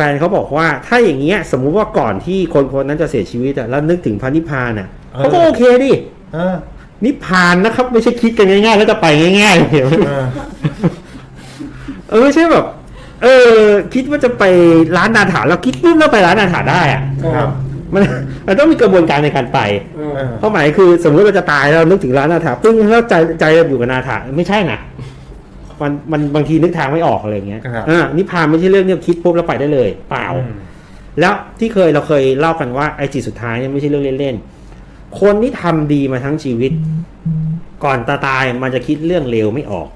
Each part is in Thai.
ฟนเขาบอกว่าถ้าอย่างเงี้ยสมมุติว่าก่อนที่คนคนนั้นจะเสียชีวิตอะแล้วนึกถึงพระนิพพานอะเออเขาก็โอเคดิเออ นิพพานนะครับ ไม่ใช่คิดกันง่ายๆ แล้วจะไปง่ายๆเห็นไหมเออ เออไม่ใช่แบบเออ คิดว่าจะไปร้านอาหารแล้วคิดปุ๊บแล้วไปร้านอาหารได้อะครับ มันมันต้องมีกระบวนการในการไปเออเออเป้าหมายคือสมมติเราจะตายเรานึกถึงร้านอาหารปึ้งแล้วใจใจเราอยู่กับนาถาไม่ใช่นะ มันมันบางทีนึกทางไม่ออกอะไรเงี้ยครับ อ่านิพพานไม่ใช่เรื่องเนี่ยคิดปุ๊บแล้วไปได้เลย เปล่า อืมแล้วที่เคยเราเคยเล่ากันว่าไอ้จิตสุดท้ายเนี่ยไม่ใช่เรื่องเล่นๆ คนที่ทำดีมาทั้งชีวิต ก่อนตาตายมันจะคิดเรื่องเลวไม่ออก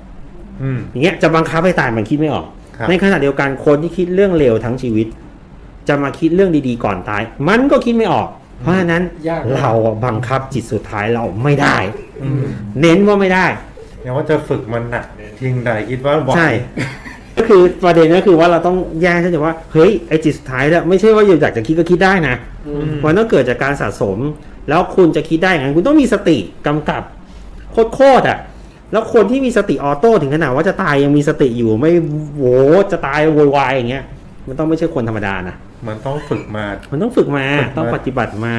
อืม อย่างเงี้ยจะบังคับให้ตายมันคิดไม่ออก ครับ ในขณะเดียวกันคนที่คิดเรื่องเลวทั้งชีวิต จะมาคิดเรื่องดีๆก่อนตาย มันก็คิดไม่ออก เพราะฉะนั้นยาก เราอะบังคับจิตสุดท้ายเราไม่ได้ อืม เน้นว่าไม่ได้ อย่างว่าจะฝึกมันหนักเพียงใดคิดว่าไหวใช่ ก็คือประเด็นก็คือว่าเราต้องแยกให้ชัดว่าเฮ้ยไอจิตสุดท้ายเนี่ยไม่ใช่ว่าอยากจะคิดก็คิดได้นะอือืมมมันต้องเกิดจากการสะสม แล้วคุณจะคิดได้อย่างนั้นคุณต้องมีสติกำกับโคตรๆอะแล้วคนที่มีสติออโต้ถึงขนาดว่าจะตายยังมีสติอยู่ไม่โหจะตายโวยวายอย่างเงี้ยมันต้องไม่ใช่คนธรรมดานะมันต้องฝึกมา มันต้องฝึกมาฝึกมาต้องปฏิบัติมา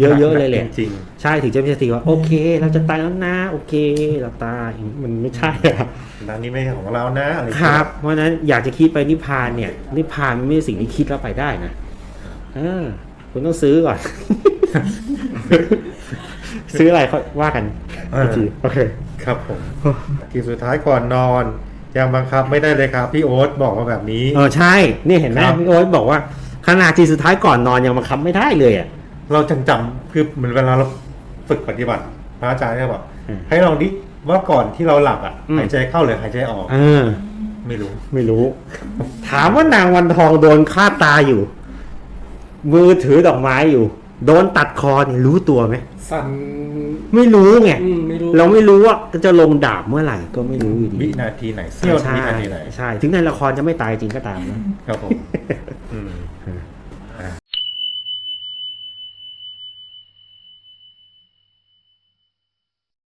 เยอะๆเลยแหละจริงใช่ถึงจะมีสติว่าโอเค เราจะตายแล้วนะโอเค เราตายมันไม่ใช่อะๆร้านนี้ไม่ใช่ของเรานะอะไรครับ เพราะฉะนั้นอยากจะคิดไปนิพพานเนี่ย นิพพานมันไม่ใช่สิ่งที่คิดแล้วไปได้นะเออคุณต้องซื้อก่อน ซื้ออะไรเขาว่ากันเออีอกทีโอเค ครับผมทีสุดท้ายก่อนนอนยังบังคับไม่ได้เลยครับพี่โอ๊ตบอกมาแบบนี้เออใช่ นี่เห็นไหมครับพี่โอ๊ตบอกว่าขนาดทีสุดท้ายก่อนนอนยังบังคับไม่ได้เลยอะ เราจังจำคือเหมือนเวลาเราฝึกปฏิบัติ พระอาจารย์ก็บอกอืม ให้ลองดิว่าก่อนที่เราหลับอะอืมหายใจเข้าหรือหายใจออกเออไม่รู้ ไม่รู้ ถามว่านางวันทองโดนฆ่าตายอยู่ มือถือดอกไม้อยู่ โดนตัดคอเนี่ยรู้ตัวไหมสั่นไม่รู้ไงอืมไม่รู้เราไม่รู้ว่าจะลงดาบเมื่อไหร่ก็ไม่รู้อยู่ดีวินาทีไหนเสี้ยวใช่วินาทีไหนใช่ ถึงในละครจะไม่ตายจริงก็ตามนะครับผมอืม